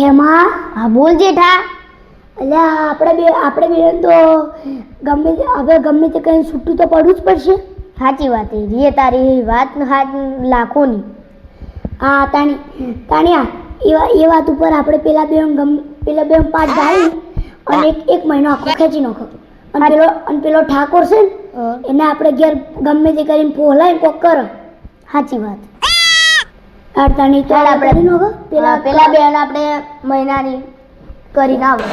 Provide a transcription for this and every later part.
ખેમા હા બોલ જેઠા. અલ્યા આપણે બે આપણે બે તો ગમે હવે ગમે તે કંઈ છૂટું તો પડવું જ પડશે. સાચી વાત એ રીએ તારી વાત હાથ લાખોની. હા તાણી તાણીયા એ એ વાત ઉપર આપણે પેલા બે ગમ પેલા બે પાઠ ગાઈ અને એક એક મહિનો આખો ખેંચી નાખો. અને પેલો અને પેલો ઠાકોર છે ને એને આપણે ઘેર ગમે તે કરીને ફોલાય કોક કરો. સાચી વાત. અડતાની તો આપણે પેલા પેલા બેન આપણે મહિનાની કરીને આવો.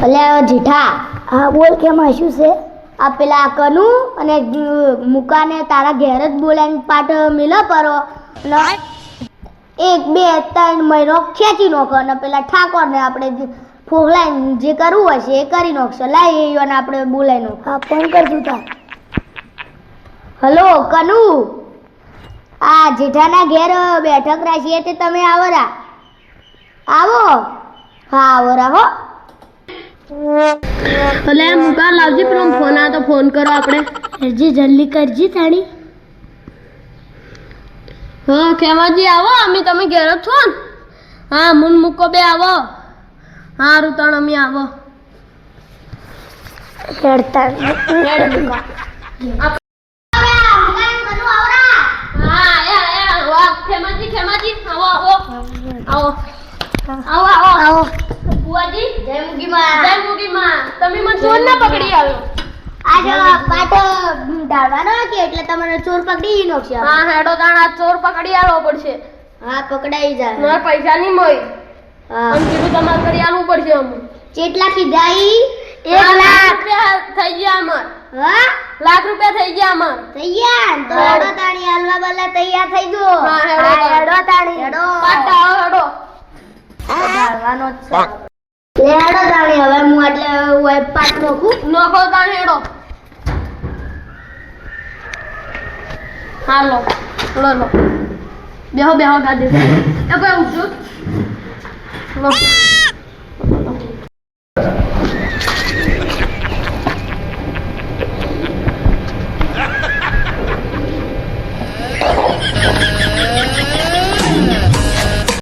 ભલે જીઠા. હા બોલ કેમ શું છે? આ પેલા કનુ અને મુકાને તારા ઘેર જ બોલાવીને પાઠ મિલો પરો. એક બે ત્રણ મહિનો ખેંચી નાખો અને પેલા ઠાકોરને આપણે ફોગલાઈને જે કરવું હશે એ કરી નાખશો. લાઈ અને આપણે બોલાવી નાખો. હા ફોન કરજો તાર. હલો કનુ? આ જેઠાના ઘેર બેઠક રાખીએ તે તમે આવરા. આવો. હા આવો રા હો ભલે મુકા લાવજી પેલો ફોન આ તો ફોન કરો આપણે. કરજી જલ્દી કરજી તાણી. હા ખેમાજી આવો. અમે તમે ઘેર છો ને? હા મુન મૂકો બે આવો. હા રૂતણ અમે આવો. હેડતા હા એ એ વાહ ખેમાજી ખેમાજી આવો આવો આવો. આવો આવો. આવો. બુઆજી. જય મુગી જય મુગી તમે મને ચોર ના પકડી આવ્યો આ જો પાટ કે એટલે તમને ચોર પકડી નાખશે હા હેડો તાણ ચોર પકડી આલવો પડશે. હા પકડાઈ જાય મારા પૈસા નહીં મળી. હા. કીધું તમારે કરી આલવું પડશે અમને કેટલા કીધા ઈ એક લાખ રૂપિયા થઈ ગયા અમાર. હા? લાખ રૂપિયા થઈ ગયા અમાર. તૈયાર તો હા. હેડો તાણી હાલવા બલ્લા તૈયાર થઈ ગયો હા, હેડો હેડો તાણી. હેડો પાટા આવો જ છે. લે તાણી હવે હું એટલે હું પાટ નોખું નોખો તાણ હેડો. હાલો લો લો. લો બેહો બેહો ગાડી એ ભાઈ ઉઠજો લો.